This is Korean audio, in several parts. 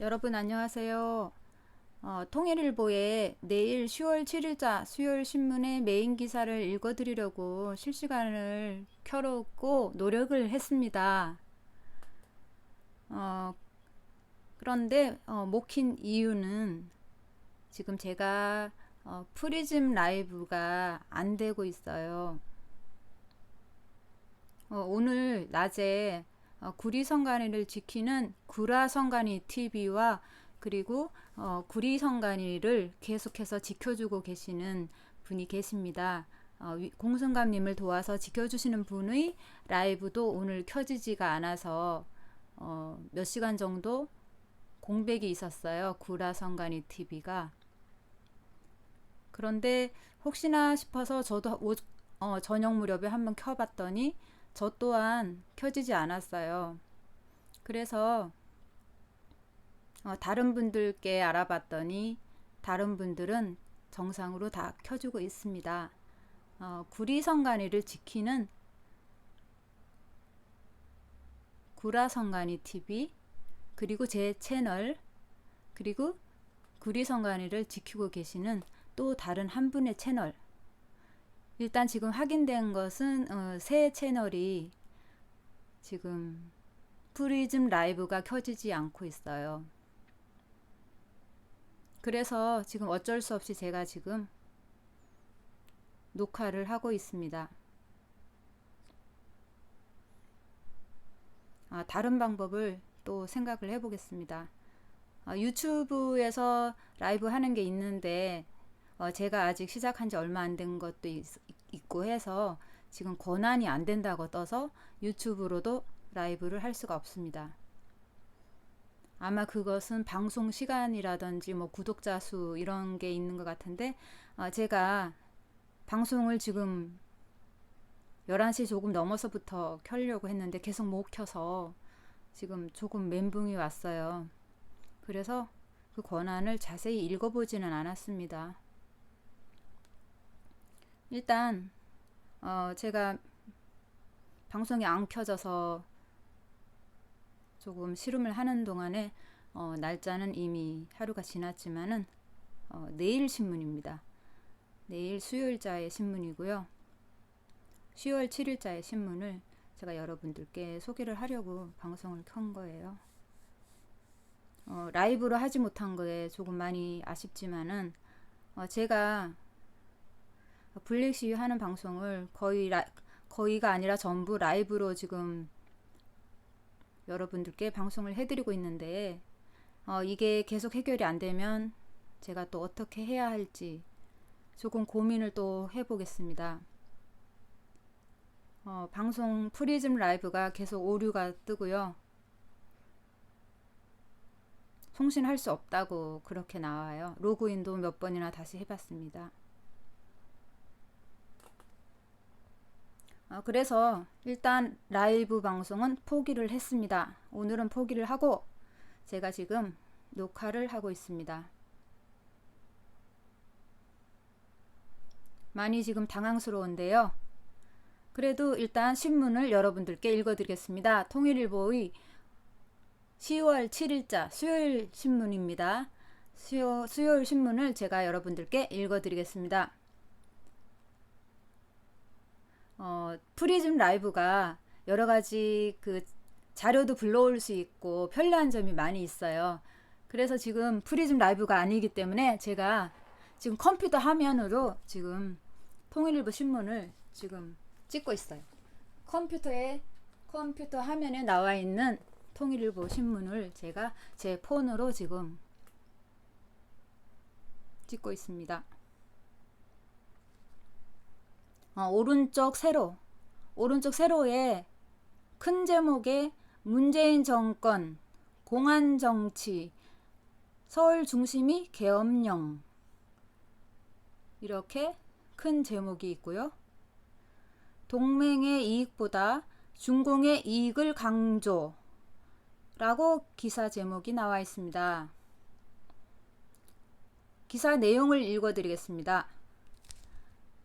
여러분 안녕하세요. 어, 통일일보에 내일 10월 7일자 수요일 신문의 메인 기사를 읽어드리려고 실시간을 켜놓고 노력을 했습니다. 어, 그런데 어, 못킨 이유는 지금 제가 어, 프리즘 라이브가 안 되고 있어요. 어, 오늘 낮에 어, 구리성간이를 지키는 구라성간이 TV와 그리고 어, 구리성간이를 계속해서 지켜주고 계시는 분이 계십니다. 어, 위- 공성감님을 도와서 지켜주시는 분의 라이브도 오늘 켜지지가 않아서 어, 몇 시간 정도 공백이 있었어요. 구라성간이 TV가. 그런데 혹시나 싶어서 저도 오- 어, 저녁 무렵에 한번 켜봤더니 저 또한 켜지지 않았어요. 그래서 어, 다른 분들께 알아봤더니 다른 분들은 정상으로 다 켜주고 있습니다. 어, 구리성간이를 지키는 구라성간이 TV 그리고 제 채널 그리고 구리성간이를 지키고 계시는 또 다른 한 분의 채널 일단 지금 확인된 것은 어, 새 채널이 지금 프리즘 라이브가 켜지지 않고 있어요. 그래서 지금 어쩔 수 없이 제가 지금 녹화를 하고 있습니다. 아, 다른 방법을 또 생각을 해보겠습니다. 아, 유튜브에서 라이브 하는 게 있는데 어, 제가 아직 시작한 지 얼마 안 된 것도 있, 있고 해서 지금 권한이 안 된다고 떠서 유튜브로도 라이브를 할 수가 없습니다. 아마 그것은 방송 시간이라든지 뭐 구독자 수 이런 게 있는 것 같은데 어, 제가 방송을 지금 11시 조금 넘어서부터 켜려고 했는데 계속 못 켜서 지금 조금 멘붕이 왔어요. 그래서 그 권한을 자세히 읽어보지는 않았습니다. 일단 어 제가 방송이 안 켜져서 조금 시름을 하는 동안에 어 날짜는 이미 하루가 지났지만은 어 내일 신문입니다. 내일 수요일자의 신문이고요. 10월 7일자의 신문을 제가 여러분들께 소개를 하려고 방송을 켠 거예요. 어, 라이브로 하지 못한 거에 조금 많이 아쉽지만은 어, 제가 블랙 시위 하는 방송을 거의 라, 거의가 아니라 전부 라이브로 지금 여러분들께 방송을 해드리고 있는데 어, 이게 계속 해결이 안 되면 제가 또 어떻게 해야 할지 조금 고민을 또 해보겠습니다. 어, 방송 프리즘 라이브가 계속 오류가 뜨고요. 송신할 수 없다고 그렇게 나와요. 로그인도 몇 번이나 다시 해봤습니다. 그래서 일단 라이브 방송은 포기를 했습니다. 오늘은 포기를 하고 제가 지금 녹화를 하고 있습니다. 많이 지금 당황스러운데요. 그래도 일단 신문을 여러분들께 읽어드리겠습니다. 통일일보의 10월 7일자 수요일 신문입니다. 수요, 수요일 신문을 제가 여러분들께 읽어드리겠습니다. 어, 프리즘 라이브가 여러 가지 그 자료도 불러올 수 있고 편리한 점이 많이 있어요. 그래서 지금 프리즘 라이브가 아니기 때문에 제가 지금 컴퓨터 화면으로 지금 통일일보 신문을 지금 찍고 있어요. 컴퓨터에 컴퓨터 화면에 나와 있는 통일일보 신문을 제가 제 폰으로 지금 찍고 있습니다. 어, 오른쪽 세로 오른쪽 세로에 큰 제목에 문재인 정권 공안 정치 서울 중심이 계엄령 이렇게 큰 제목이 있고요. 동맹의 이익보다 중공의 이익을 강조 라고 기사 제목이 나와 있습니다. 기사 내용을 읽어 드리겠습니다.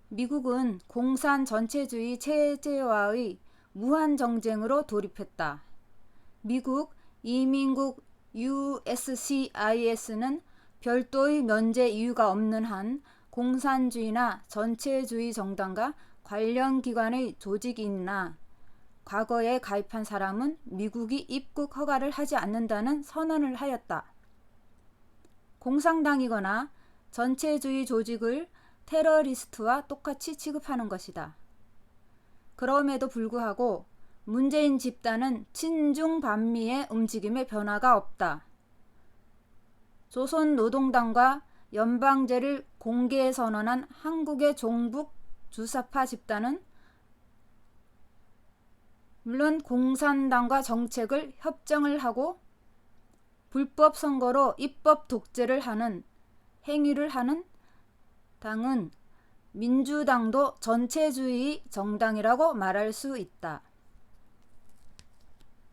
미국은 공산 전체주의 체제와의 무한 정쟁으로 돌입했다. 미국 이민국 USCIS는 별도의 면제 이유가 없는 한 공산주의나 전체주의 정당과 관련 기관의 조직이나 과거에 가입한 사람은 미국이 입국 허가를 하지 않는다는 선언을 하였다. 공산당이거나 전체주의 조직을 테러리스트와 똑같이 취급하는 것이다. 그럼에도 불구하고 문재인 집단은 친중 반미의 움직임에 변화가 없다. 조선 노동당과 연방제를 공개 선언한 한국의 종북 주사파 집단은 물론 공산당과 정책을 협정을 하고 불법 선거로 입법 독재를 하는 행위를 하는 당은 민주당도 전체주의 정당이라고 말할 수 있다.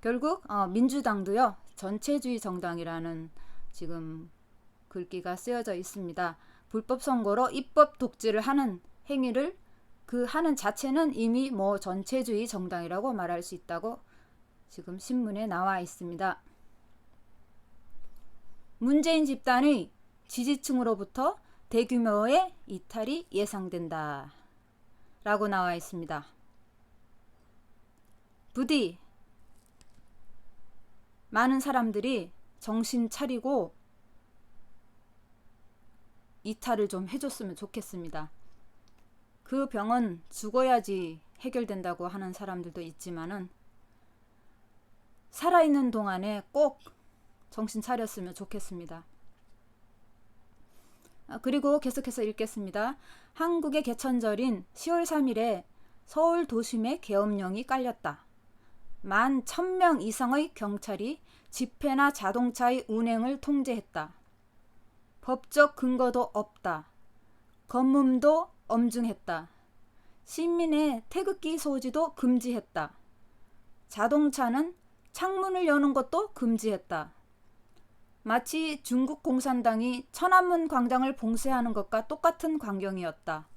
결국 어, 민주당도요 전체주의 정당이라는 지금 글귀가 쓰여져 있습니다. 불법 선거로 입법 독재를 하는 행위를 그 하는 자체는 이미 뭐 전체주의 정당이라고 말할 수 있다고 지금 신문에 나와 있습니다. 문재인 집단의 지지층으로부터 대규모의 이탈이 예상된다. 라고 나와 있습니다. 부디 많은 사람들이 정신 차리고 이탈을 좀 해줬으면 좋겠습니다. 그 병은 죽어야지 해결된다고 하는 사람들도 있지만은 살아있는 동안에 꼭 정신 차렸으면 좋겠습니다. 아, 그리고 계속해서 읽겠습니다. 한국의 개천절인 10월 3일에 서울 도심에 계엄령이 깔렸다. 만 1000명 이상의 경찰이 집회나 자동차의 운행을 통제했다. 법적 근거도 없다. 검문도 엄중했다. 시민의 태극기 소지도 금지했다. 자동차는 창문을 여는 것도 금지했다. 마치 중국 공산당이 천안문 광장을 봉쇄하는 것과 똑같은 광경이었다.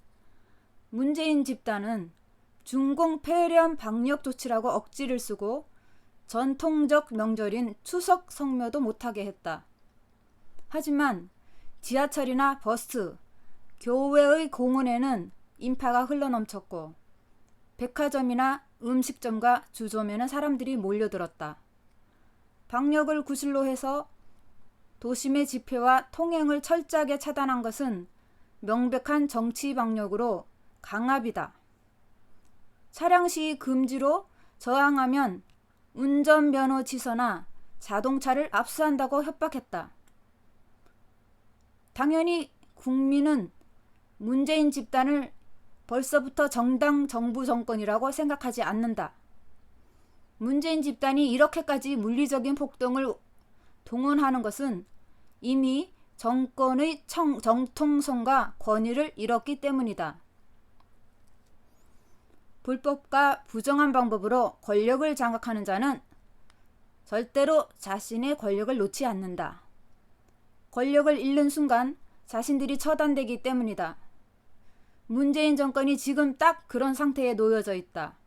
문재인 집단은 중공 폐렴 방역 조치라고 억지를 쓰고 전통적 명절인 추석 성묘도 못하게 했다. 하지만 지하철이나 버스, 교외의 공원에는 인파가 흘러넘쳤고 백화점이나 음식점과 주점에는 사람들이 몰려들었다. 방역을 구실로 해서 도심의 집회와 통행을 철저하게 차단한 것은 명백한 정치 방역으로 강압이다. 차량 시 금지로 저항하면 운전면허 취소나 자동차를 압수한다고 협박했다. 당연히 국민은 문재인 집단을 벌써부터 정당 정부 정권이라고 생각하지 않는다. 문재인 집단이 이렇게까지 물리적인 폭동을 동원하는 것은 이미 정권의 청, 정통성과 권위를 잃었기 때문이다. 불법과 부정한 방법으로 권력을 장악하는 자는 절대로 자신의 권력을 놓지 않는다. 권력을 잃는 순간 자신들이 처단되기 때문이다. 문재인 정권이 지금 딱 그런 상태에 놓여져 있다.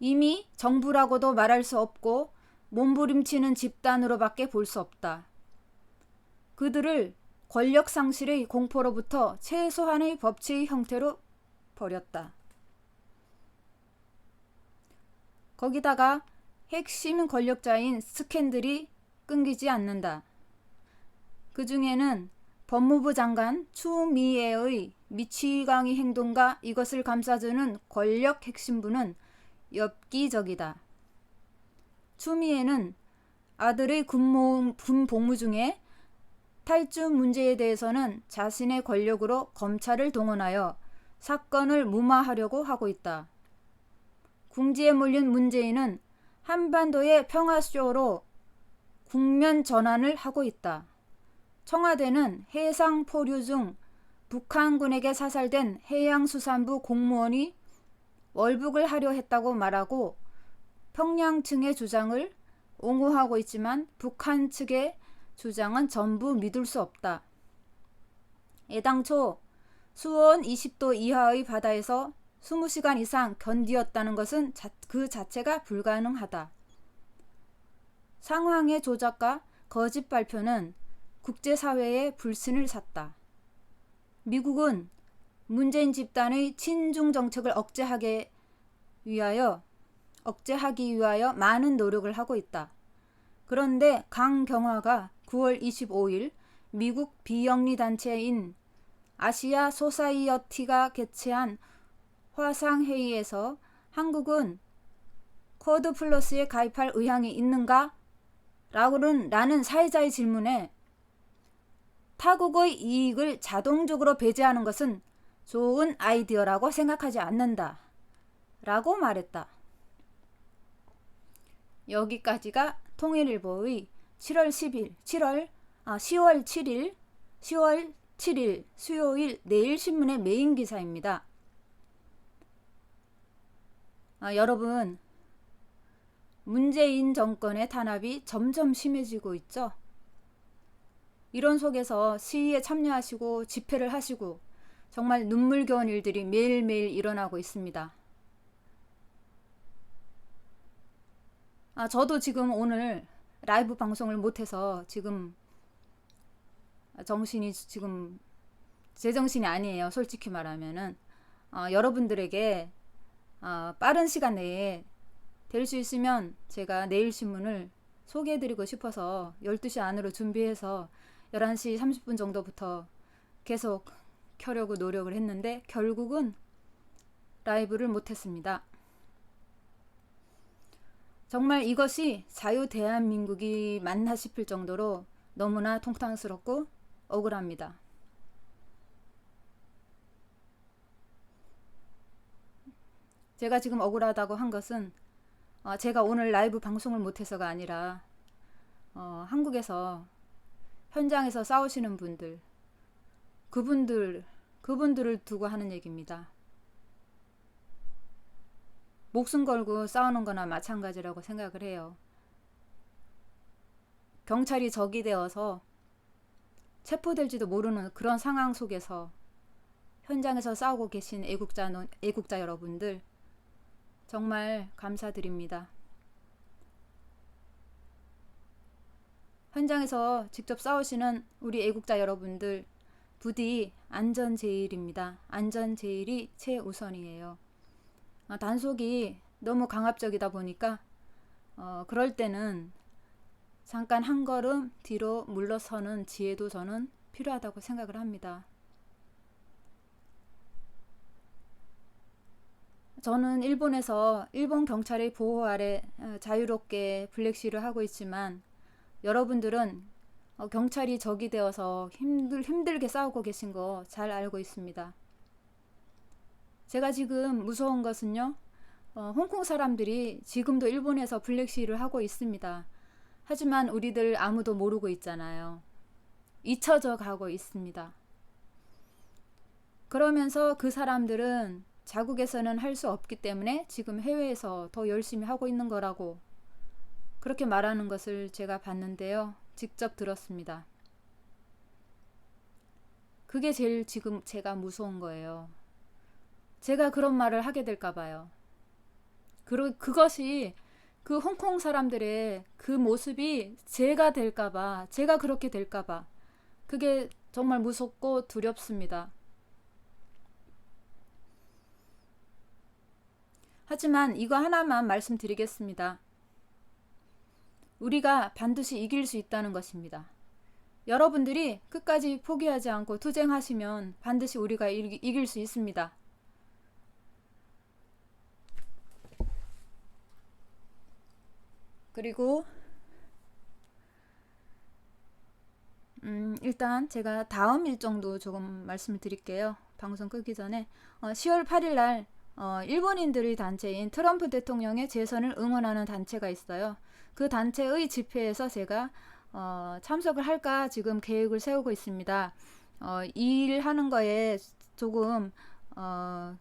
이미 정부라고도 말할 수 없고 몸부림치는 집단으로밖에 볼 수 없다. 그들을 권력 상실의 공포로부터 최소한의 법치의 형태로 버렸다. 거기다가 핵심 권력자인 스캔들이 끊기지 않는다. 그 중에는 법무부 장관 추미애의 미치광이 행동과 이것을 감싸주는 권력 핵심부는 엽기적이다. 추미애는 아들의 군모, 군복무 중에 탈주 문제에 대해서는 자신의 권력으로 검찰을 동원하여 사건을 무마하려고 하고 있다. 궁지에 몰린 문재인은 한반도의 평화쇼로 국면 전환을 하고 있다. 청와대는 해상 포류 중 북한군에게 사살된 해양수산부 공무원이 월북을 하려 했다고 말하고 평양 층의 주장을 옹호하고 있지만 북한 측의 주장은 전부 믿을 수 없다. 애당초 수온 20도 이하의 바다에서 20시간 이상 견디었다는 것은 자, 그 자체가 불가능하다. 상황의 조작과 거짓 발표는 국제사회의 불신을 샀다. 미국은 문재인 집단의 친중 정책을 억제하게 위하여 억제하기 위하여 많은 노력을 하고 있다. 그런데 강경화가 9월 25일 미국 비영리 단체인 아시아 소사이어티가 개최한 화상회의에서 한국은 코드 플러스에 가입할 의향이 있는가? 라고는 라는 사회자의 질문에 타국의 이익을 자동적으로 배제하는 것은 좋은 아이디어라고 생각하지 않는다. 라고 말했다. 여기까지가 통일일보의 7월 10일, 7월, 아, 10월 7일, 10월 7일 수요일 내일 신문의 메인 기사입니다. 아, 여러분, 문재인 정권의 탄압이 점점 심해지고 있죠. 이런 속에서 시위에 참여하시고 집회를 하시고 정말 눈물겨운 일들이 매일매일 일어나고 있습니다. 아, 저도 지금 오늘 라이브 방송을 못해서 지금 정신이 지금 제 정신이 아니에요. 솔직히 말하면은 어, 여러분들에게 어, 빠른 시간 내에 될 수 있으면 제가 내일 신문을 소개해드리고 싶어서 12시 안으로 준비해서 11시 30분 정도부터 계속 켜려고 노력을 했는데 결국은 라이브를 못했습니다. 정말 이것이 자유 대한민국이 맞나 싶을 정도로 너무나 통탕스럽고 억울합니다. 제가 지금 억울하다고 한 것은 어, 제가 오늘 라이브 방송을 못해서가 아니라 어, 한국에서 현장에서 싸우시는 분들 그분들 그분들을 두고 하는 얘기입니다. 목숨 걸고 싸우는 거나 마찬가지라고 생각을 해요. 경찰이 적이 되어서 체포될지도 모르는 그런 상황 속에서 현장에서 싸우고 계신 애국자, 애국자 여러분들 정말 감사드립니다. 현장에서 직접 싸우시는 우리 애국자 여러분들 부디 안전 제일입니다. 안전 제일이 최우선이에요. 어, 단속이 너무 강압적이다 보니까 어, 그럴 때는 잠깐 한 걸음 뒤로 물러서는 지혜도 저는 필요하다고 생각을 합니다. 저는 일본에서 일본 경찰의 보호 아래 어, 자유롭게 블랙시를 하고 있지만 여러분들은 어, 경찰이 적이 되어서 힘들, 힘들게 싸우고 계신 거 잘 알고 있습니다. 제가 지금 무서운 것은요, 어, 홍콩 사람들이 지금도 일본에서 블랙시를 하고 있습니다. 하지만 우리들 아무도 모르고 있잖아요. 잊혀져 가고 있습니다. 그러면서 그 사람들은 자국에서는 할 수 없기 때문에 지금 해외에서 더 열심히 하고 있는 거라고 그렇게 말하는 것을 제가 봤는데요. 직접 들었습니다. 그게 제일 지금 제가 무서운 거예요. 제가 그런 말을 하게 될까 봐요. 그, 그것이 그 홍콩 사람들의 그 모습이 제가 될까 봐, 제가 그렇게 될까 봐, 그게 정말 무섭고 두렵습니다. 하지만 이거 하나만 말씀드리겠습니다. 우리가 반드시 이길 수 있다는 것입니다. 여러분들이 끝까지 포기하지 않고 투쟁하시면 반드시 우리가 이길 수 있습니다. 그리고 음, 일단 제가 다음 일정도 조금 말씀을 드릴게요. 방송 끄기 전에 어, 10월 8일 날 어, 일본인들의 단체인 트럼프 대통령의 재선을 응원하는 단체가 있어요. 그 단체의 집회에서 제가 어, 참석을 할까 지금 계획을 세우고 있습니다. 어, 이 일하는 거에 조금 어,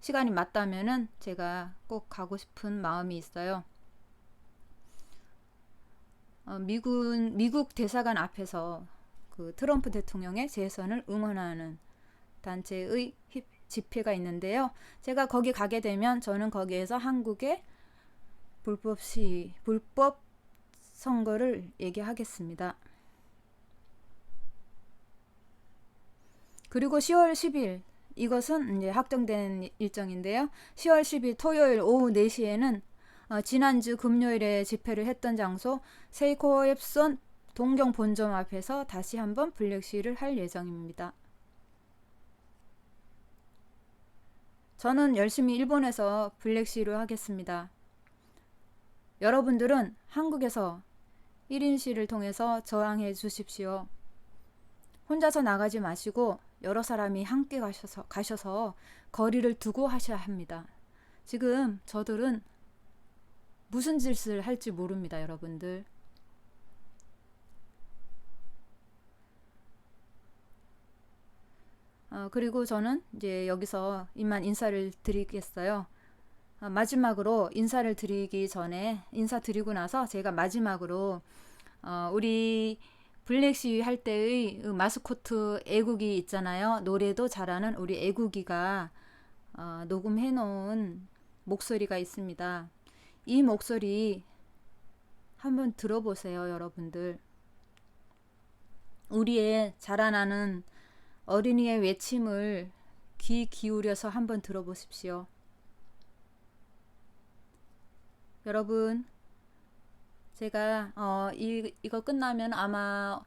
시간이 맞다면은 제가 꼭 가고 싶은 마음이 있어요. 어, 미국 미국 대사관 앞에서 그 트럼프 대통령의 재선을 응원하는 단체의 집회가 있는데요. 제가 거기 가게 되면 저는 거기에서 한국의 불법 시 불법 선거를 얘기하겠습니다. 그리고 10월 10일 이것은 이제 확정된 일정인데요. 10월 10일 토요일 오후 4시에는 어, 지난주 금요일에 집회를 했던 장소 세이코 앱선 동경 본점 앞에서 다시 한번 블랙시를 할 예정입니다. 저는 열심히 일본에서 블랙시를 하겠습니다. 여러분들은 한국에서 1인 시를 통해서 저항해 주십시오. 혼자서 나가지 마시고 여러 사람이 함께 가셔서, 가셔서 거리를 두고 하셔야 합니다. 지금 저들은 무슨 짓을 할지 모릅니다, 여러분들. 어, 그리고 저는 이제 여기서 이만 인사를 드리겠어요. 어, 마지막으로 인사를 드리기 전에 인사 드리고 나서 제가 마지막으로 어, 우리 블랙시 할 때의 그 마스코트 애국이 있잖아요. 노래도 잘하는 우리 애국이가 어, 녹음해 놓은 목소리가 있습니다. 이 목소리 한번 들어보세요, 여러분들. 우리의 자라나는 어린이의 외침을 귀 기울여서 한번 들어보십시오. 여러분, 제가 어, 이, 이거 끝나면 아마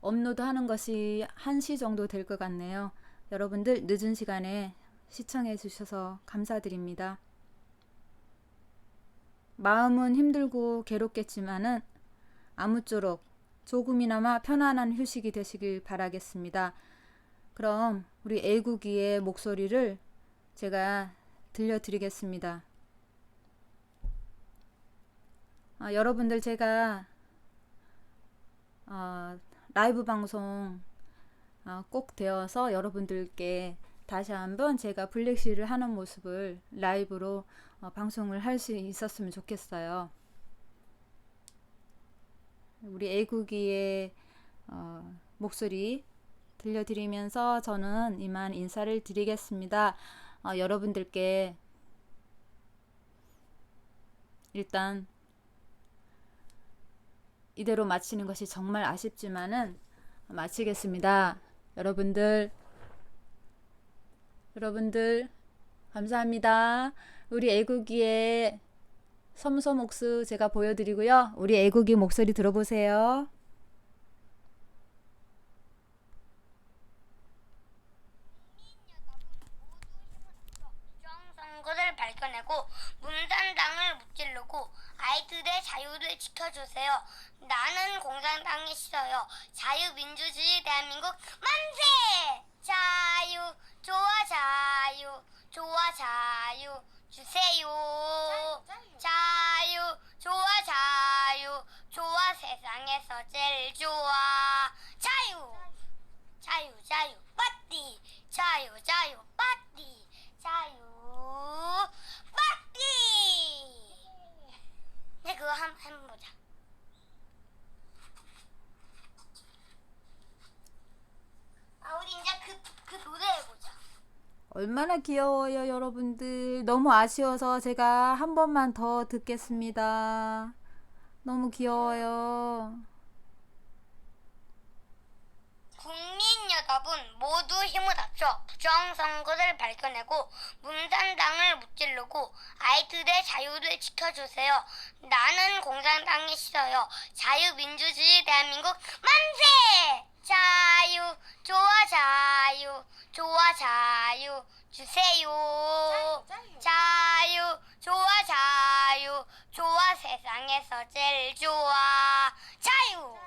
업로드 하는 것이 1시 정도 될 것 같네요. 여러분들 늦은 시간에 시청해 주셔서 감사드립니다. 마음은 힘들고 괴롭겠지만은 아무쪼록 조금이나마 편안한 휴식이 되시길 바라겠습니다. 그럼 우리 애국이의 목소리를 제가 들려드리겠습니다. 아, 여러분들 제가 어, 라이브 방송 어, 꼭 되어서 여러분들께 다시 한번 제가 블랙시를 하는 모습을 라이브로 어, 방송을 할 수 있었으면 좋겠어요. 우리 애국이의 어, 목소리 들려드리면서 저는 이만 인사를 드리겠습니다. 어, 여러분들께 일단 이대로 마치는 것이 정말 아쉽지만은 마치겠습니다. 여러분들, 여러분들, 감사합니다. 우리 애국이의 섬소 목수 제가 보여드리고요. 우리 애국이 목소리 들어보세요. 선거를 발견하고 문단당을 무찌르고 아이들의 자유를 지켜주세요. 나는 공산당이 싫어요. 자유민주주의 대한민국 만세! 자유, 좋아 자유, 좋아 자유 주세요. 자유, 좋아 자유, 좋아 세상에서 제일 좋아. 자유. 자유 자유. 빠띠. 자유 자유. 빠띠. 자유. 빠띠. 네 그거 한, 한번 보자 아 우리 이제 그, 그 노래 해보자 얼마나 귀여워요, 여러분들. 너무 아쉬워서 제가 한 번만 더 듣겠습니다. 너무 귀여워요. 국민 여러분 모두 힘을 합쳐 부정선거를 발견하고 문단당을 무찌르고 아이들의 자유를 지켜주세요. 나는 공산당이 싫어요. 자유민주주의 대한민국 만세! 자유, 좋아 자유, 좋아 자유 주세요. 자유, 좋아 자유, 좋아 세상에서 제일 좋아 자유.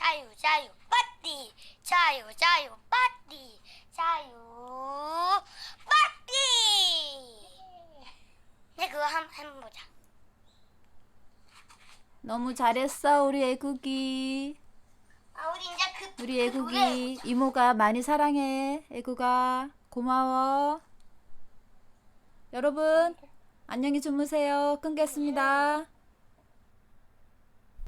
자유 자유 빠띠 자유 자유 빠띠 자유 빠띠 네 그거 한, 한번 보자 너무 잘했어, 우리 애국이. 아 우리 이제 그 우리 그 애국이 이모가 많이 사랑해. 애국아 고마워. 여러분 안녕히 주무세요. 끊겠습니다.